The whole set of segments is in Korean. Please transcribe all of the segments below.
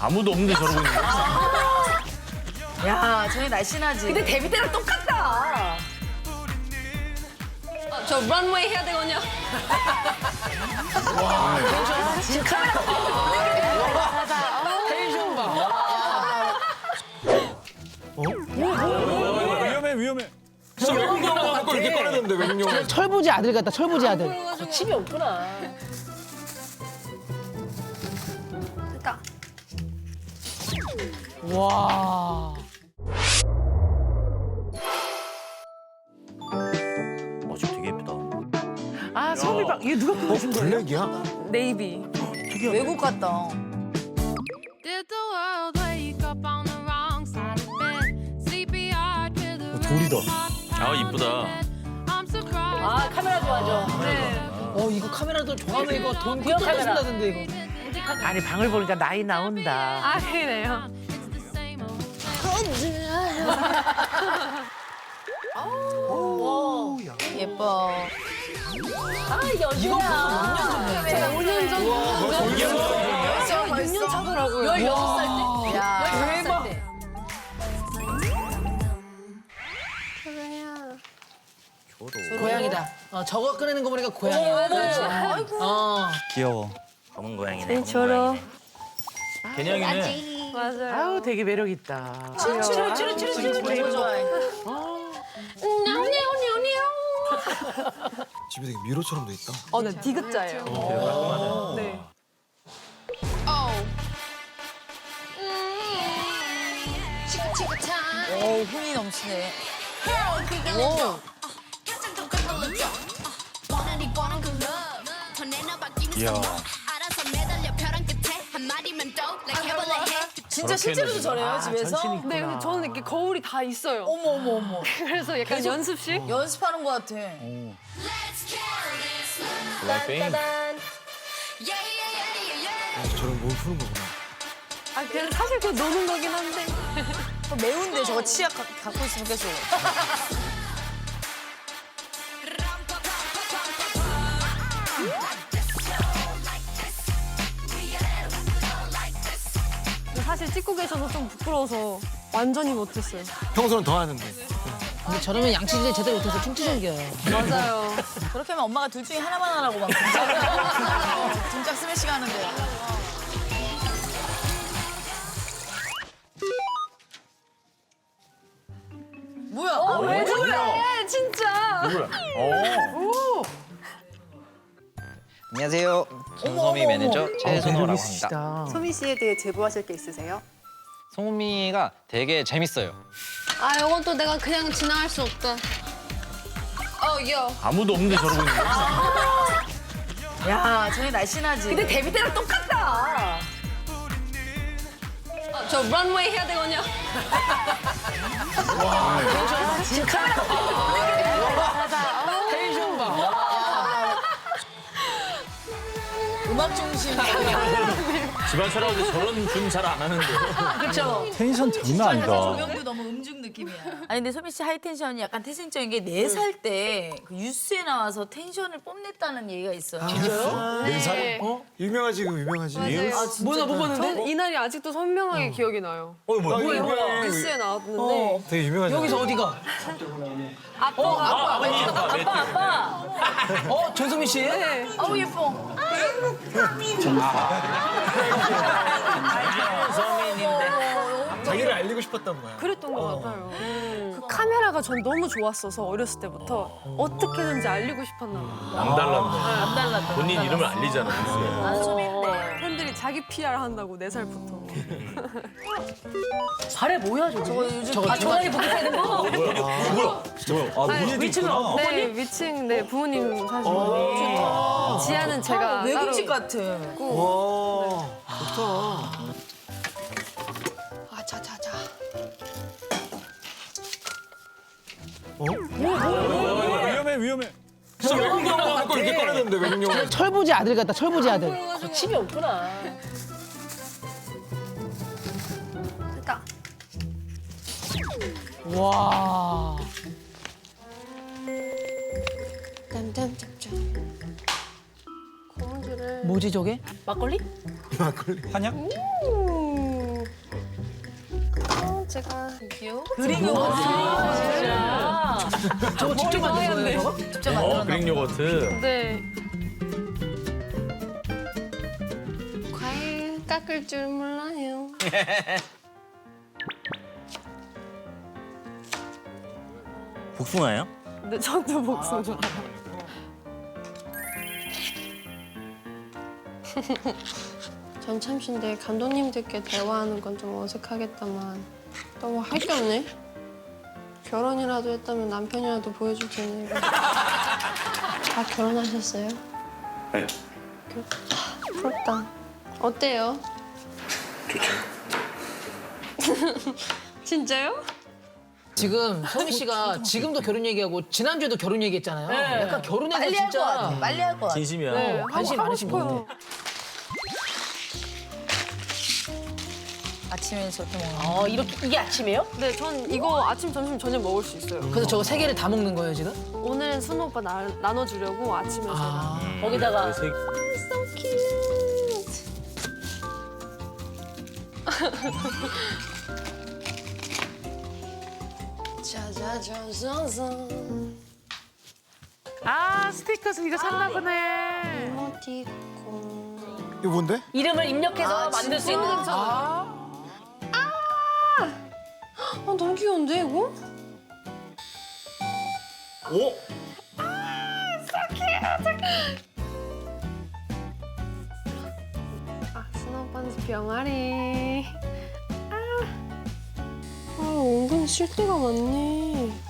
아무도 없는데 저러고 있는 거야? 야, 저희 날씬하지. 근데 데뷔 때랑 똑같다. 저 런웨이 해야 되거든요. 위험해 위험해. 걸 이렇게 꺼내는데 외국용 철부지 아들 같다 철부지 아들 거침이 없구나. 와 어, 저 되게 예쁘다. 아, 소미박 이게 누가 그려준 거예요? 블랙이야? 네이비. 외국 같다. Did the world wake up on the wrong side of bed? CPR to the 돌이다. 아, 이쁘다. I'm surprised. 아 카메라 좋아하죠. 어 이거 카메라도 좋아하면 이거 돈 카메라. 쓴다던데 이거 아니 방을 보니까 나이 나온다 아, 그래요. It's the same old. 예뻐. 아. 제가 5년 전. 벌써 6년 차더라고요. 16살 때. 야, 대박. 때. 고양이다 어 저거 꺼내는 거 보니까 고양이야 그렇지 어 귀여워. 검은 고양이네. 검은 저러. 고양이네. 개냥이네. 맞아요. 아우 되게 매력 있다. 집이 되게 미로처럼 돼 있다 어, 네 디귿자예요. 네. 오, 흥이 넘치네. 이야. 진짜 실제로도 저래요, 집에서? 네, 근데 저는 이렇게 거울이 다 있어요. 어머, 어머, 어머. 그래서 약간 연습실? 연습하는 것 같아. 블랙핑. 저런 몸 푸는 거구나 아, 그냥 사실 그거 노는 거긴 한데. 어, 매운데 저거 치약 가- 갖고 있으면 계속. 사실 찍고 계셔서 좀 부끄러워서 완전히 못했어요. 평소는 더 하는데 근데 저러면 양치질 제대로 못해서 충치 생겨요 맞아요. 그렇게 하면 엄마가 둘 중에 하나만 하라고 막. 등짝, 등짝 스매싱 하는데. 안녕하세요. 손소미 매니저 최순호라고 합니다. 소미 씨에 대해 제보하실 게 있으세요? 송미가 되게 재밌어요. 아, 이건 또 내가 그냥 지나갈 수 없다. 어, 요. 아무도 없는데 저러고 있는 거야? 야, 저희 날씬하지. 근데 데뷔 때랑 똑같다. 어, 저 런웨이 해야 되거든요. 음악 중 집안 촬영할 때 저런 줌잘안 하는데. 그렇죠. 텐션 장난 아니다. 조명도 너무 음중 느낌이야. 아니 근데 소미 씨 하이텐션이 약간 태생적인 게 네 살 때 그 뉴스에 나와서 텐션을 뽐냈다는 얘기가 있어요. 진짜요? 네 살? 어? 유명하지 그 유명하지 아, 진짜? 뭐나 못 봤는데? 전 이날이 아직도 선명하게 기억이 나요. 어 뭐야 뭐야 뉴스에 나왔는데 어. 되게 유명하지 여기서 어디가? 아빠가 아빠 아빠. 어 전소미 씨? 네. 아우 예뻐. 자기를 알리고 싶었던 거야 그랬던 것 같아요. 그 카메라가 전 너무 좋았어서 어렸을 때부터 어떻게든지 알리고 싶었나 봐요. 안 달랐네. 안 달랐다. 본인 이름을 알리잖아. 뉴스에. 난 소미인데. 팬들이 자기 PR 한다고 네 살부터. 발에 뭐야 저거? 저거 요즘 저거 아 저기 보고 사는 거. 아니, 위층은 네 위층 네 부모님 사시는 지하는 제가 외국집 따로 같아. 와 좋다 아자자자 위험해 위험해. 진짜 외국용 걸 이렇게 꺼내는데 외국용 철부지 아들 같다 철부지 아들 거침이 없구나. 됐다. 와 짠짠 짭짭. 고무줄을 뭐지 저게? 막걸리? 한약? 어, 제가 요 그릭 요거트. 저거 직접 만든 거예요, 저거? 직접 어, 만들었나 그릭 요거트. 네. 과일 깎을 줄 몰라요. 복숭아예요? 근데 저도 목숨 좀. 전 참신데 감독님들께 대화하는 건 좀 어색하겠다만 너무 할 게 없네. 결혼이라도 했다면 남편이라도 보여줄 테니. 이거. 다 결혼하셨어요? 네. 그- 아, 부럽다. 어때요? 좋죠. 진짜요? 지금 소미 씨가 지금도 결혼 얘기하고 지난주에도 결혼 얘기했잖아요. 약간 결혼해서 빨리 할것 같아. 진짜 빨리 할 것 같아. 진심이야. 네, 관심 하고 많으신 분 싶어 아. 아침에 저렇게 먹는 거. 어, 이렇게 이게 아침이에요? 네, 전 이거 아침, 점심, 저녁 먹을 수 있어요. 그래서 저거 세 개를 다 먹는 거예요, 지금? 오늘은 순우 오빠 나, 나눠주려고 아침에 제가. 아. 거기다가 색- 짜자자자잔. 아, 스티커 이거 샀나 보네. 이모티콘. 이거 뭔데? 이름을 입력해서 만들 수 있는 아. 아, 너무 귀여운데, 이거? 오! 아, 스노우반스 병아리. 아, 아 은근 쉴 데가 많네.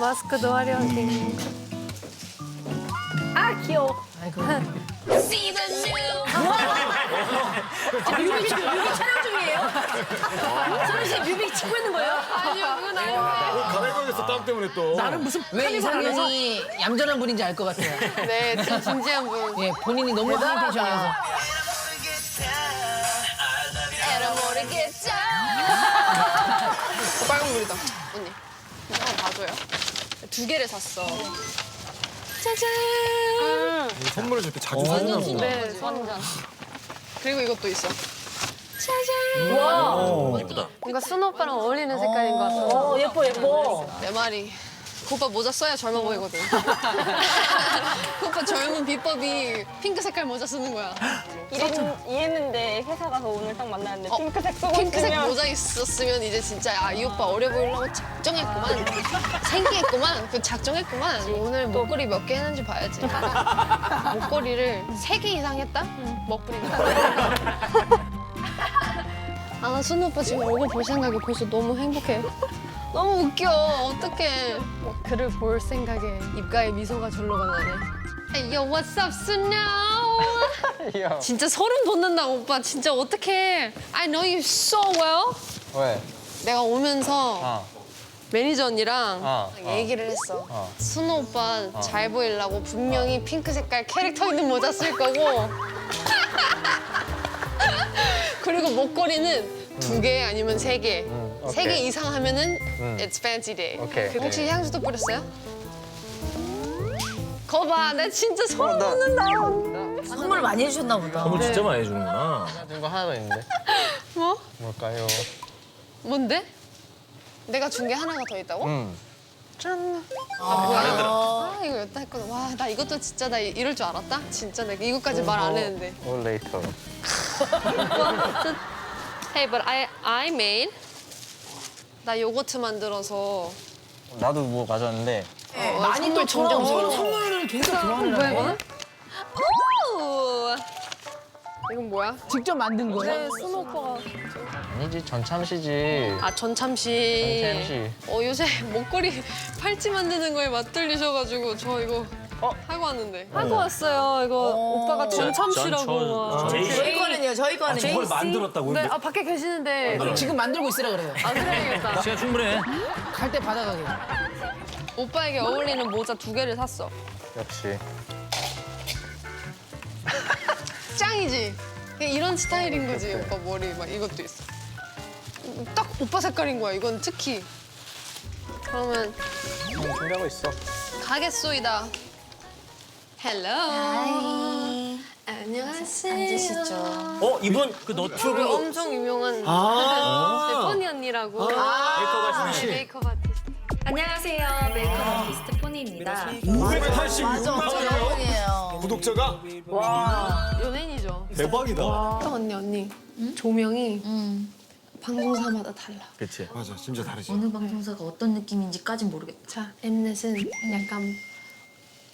마스크도 화려하게. 아, 귀여워. 아이고. 뮤비 촬영 중이에요? 소미 씨 뮤비 찍고 있는 거예요? 아니요, 그건 아니에요. 가발거렸어 땀 때문에 또. 나는 무슨 왜 이상형이 얌전한 분인지 알 것 같아요. 네, 좀 진지한 분. 예, 본인이 너무 하이 텐션이어서. 에라 모르겠죠. 빨간 물이다. 언니, 이거 봐줘요. 두 개를 샀어. 짜잔. 선물을 저렇게 자주 사주나 보다. 네, 완전. 그리고 이것도 있어. 짜잔. 예쁘다. 뭔가 순 오빠랑 어울리는 색깔인 것 같아. 어, 예뻐, 예뻐. 내 말이. 그 오빠 모자 써야 젊어 보이거든. 그 오빠 젊은 비법이 핑크 색깔 모자 쓰는 거야. 이랬는데 회사 가서 오늘 딱 만났는데 어, 핑크색 쓰고 핑크색 모자 있었으면 이제 진짜 아, 이 오빠 어려 보이려고 작정했구만. 생기했구만. 그 작정했구만. 오늘 목걸이 몇 개 했는지 봐야지. 목걸이를 세 개 이상 했다? 먹부리가. 아, 나 순우 오빠 지금 얼굴 볼 생각에 벌써 너무 행복해. 너무 웃겨. 어떡해. 뭐 그를 볼 생각에 입가에 미소가 절로 가 나네. Hey, yo, what's up, 순녀? 진짜 소름 돋는다, 오빠. 진짜 어떡해. I know you so well. 왜? 내가 오면서 어. 매니저 언니랑 어, 얘기를 했어. 순호 오빠 잘 보이려고 분명히 핑크 색깔 캐릭터 있는 모자 쓸 거고. 그리고 목걸이는 두 개 아니면 세 개. 세 개 오케이. 이상 하면은 it's fancy day. 오케이. 그 혹시 네. 향수도 뿌렸어요? 거봐, 나 진짜 소름 돋는다. 선물 많이 해주셨나 보다. 선물 진짜 많이 해주는구나. 준거 하나 더 있는데. 뭐? 뭘까요? 뭔데? 내가 준 게 하나가 더 있다고? 음. 짠. 아, 뭐야? 아, 이거 였다 했구나. 와, 나 이것도 진짜 나 이- 이럴 줄 알았다? 진짜 내가 이것까지 말 안 했는데. 올 레이터. Hey, but I, I made. 나 요거트 만들어서 나도 뭐 가져왔는데 많이 또 점점. 선물을 계속 좋아하는 뭐야? 이거는? 오! 이건 뭐야? 직접 만든 거예요? 네, 오빠가. 아니지 전참시지. 아, 전참시. 전참시. 어, 요새 목걸이 팔찌 만드는 거에 맛들리셔가지고 저 이거 하고 왔는데. 하고 왔어요. 이거 오빠가 전참시라고. 제이- 저희 거는요, 저희 거는. 저걸 만들었다고? 네, 아, 밖에 계시는데. 지금 만들고 있으라 그래요. 안 그래야겠다. 시간 충분해. 갈 때 받아가게. 오빠에게 어울리는 모자 두 개를 샀어. 역시. 짱이지. 그냥 이런 스타일인 거지 오빠 머리 막 이것도 있어. 딱 오빠 색깔인 거야 이건 특히. 그러면 응, 준비하고 있어. 가겠소이다. 헬로. 안녕하세요. 앉으시죠. 어 이분 그 너튜브 엄청 유명한 아. 스테퍼니 언니라고. 메이크업 하시는 메이크업 아티스트. 안녕하세요. 메이크업 아티스트 포니입니다. 586만 명이요? 영웅이에요. 구독자가 연예인이죠. 대박이다. 또 언니 언니 조명이 방송사마다 달라. 그치 맞아, 진짜 다르지. 어느 방송사가 어떤 느낌인지까진 모르겠다. 자 엠넷은 약간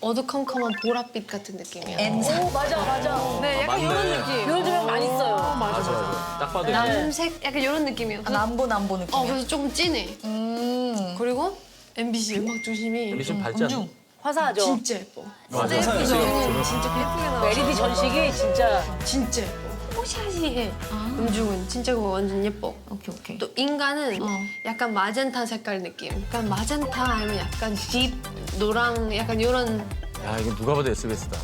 어두컴컴한 보랏빛 같은 느낌이야. 오 맞아 맞아. 네, 약간 이런 느낌. 요즘 많이 써요. 맞아 맞아. 딱 봐도 남색 약간 이런 느낌이에요. 아, 남보 남보 느낌. 어 그래서 조금 진해. 음. 그리고 MBC 음악 조심이 미션 밝지 않나? 화사하죠. 진짜 예뻐. 맞아. 예쁘죠? 진짜 예쁘게 나와. LED 전식이 진짜 진짜 예뻐. 뽀샤시해. 음중은 진짜 그거 완전 예뻐. 오케이 오케이. 또 인간은 약간 마젠타 색깔 느낌. 약간 마젠타 아니면 약간 딥 노랑 약간 이런 야 이거 누가 봐도 SBS다.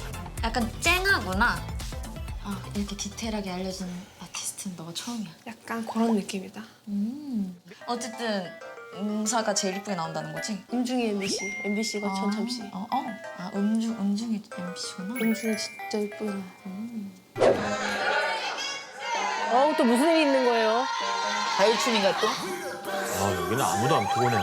약간 쨍하구나. 아 이렇게 디테일하게 알려준 아티스트는 너가 처음이야. 약간 그런 느낌이다. 어쨌든 음사가 제일 이쁘게 나온다는 거지? 음중이 MBC. MBC가 전참시. 어, 어. 아 음중 음중이 MBC구나. 음중이 진짜 예쁘게 나와. 어우 또 무슨 일이 있는 거예요? 자유춤인가 또? 아 여기는 아무도 안 피곤해.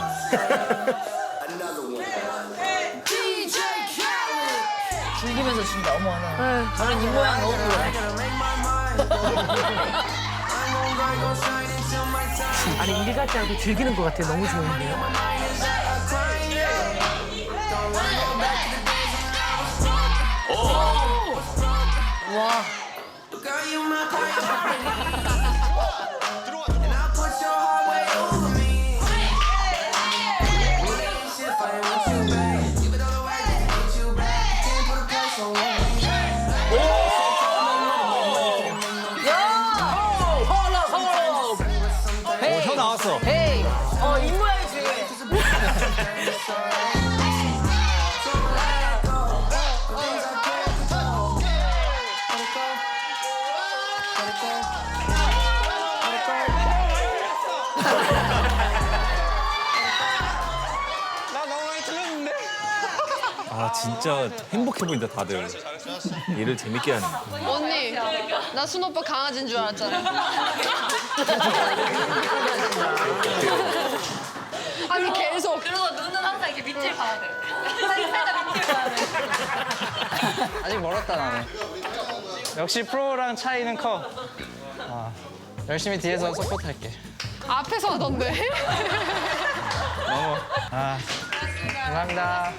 즐기면서 춘다. 어머 나. 저는 이 모양 너무 좋아. 아니 일 같지 않고 즐기는 것 같아. 너무 좋은데요. 와. 어, 아, 진짜 행복해 보인다, 다들. 일을 재밌게 하네. 언니, 나 순 오빠 강아지인 줄 알았잖아. 아니 계속. 그리고 눈은 항상 이렇게 밑을 봐야 돼. 살짝 밑을 봐야 돼. 아직 멀었다 나는. 역시 프로랑 차이는 커. 아, 열심히 뒤에서 서포트할게. 앞에서 하던데. 너무. 아, 감사합니다.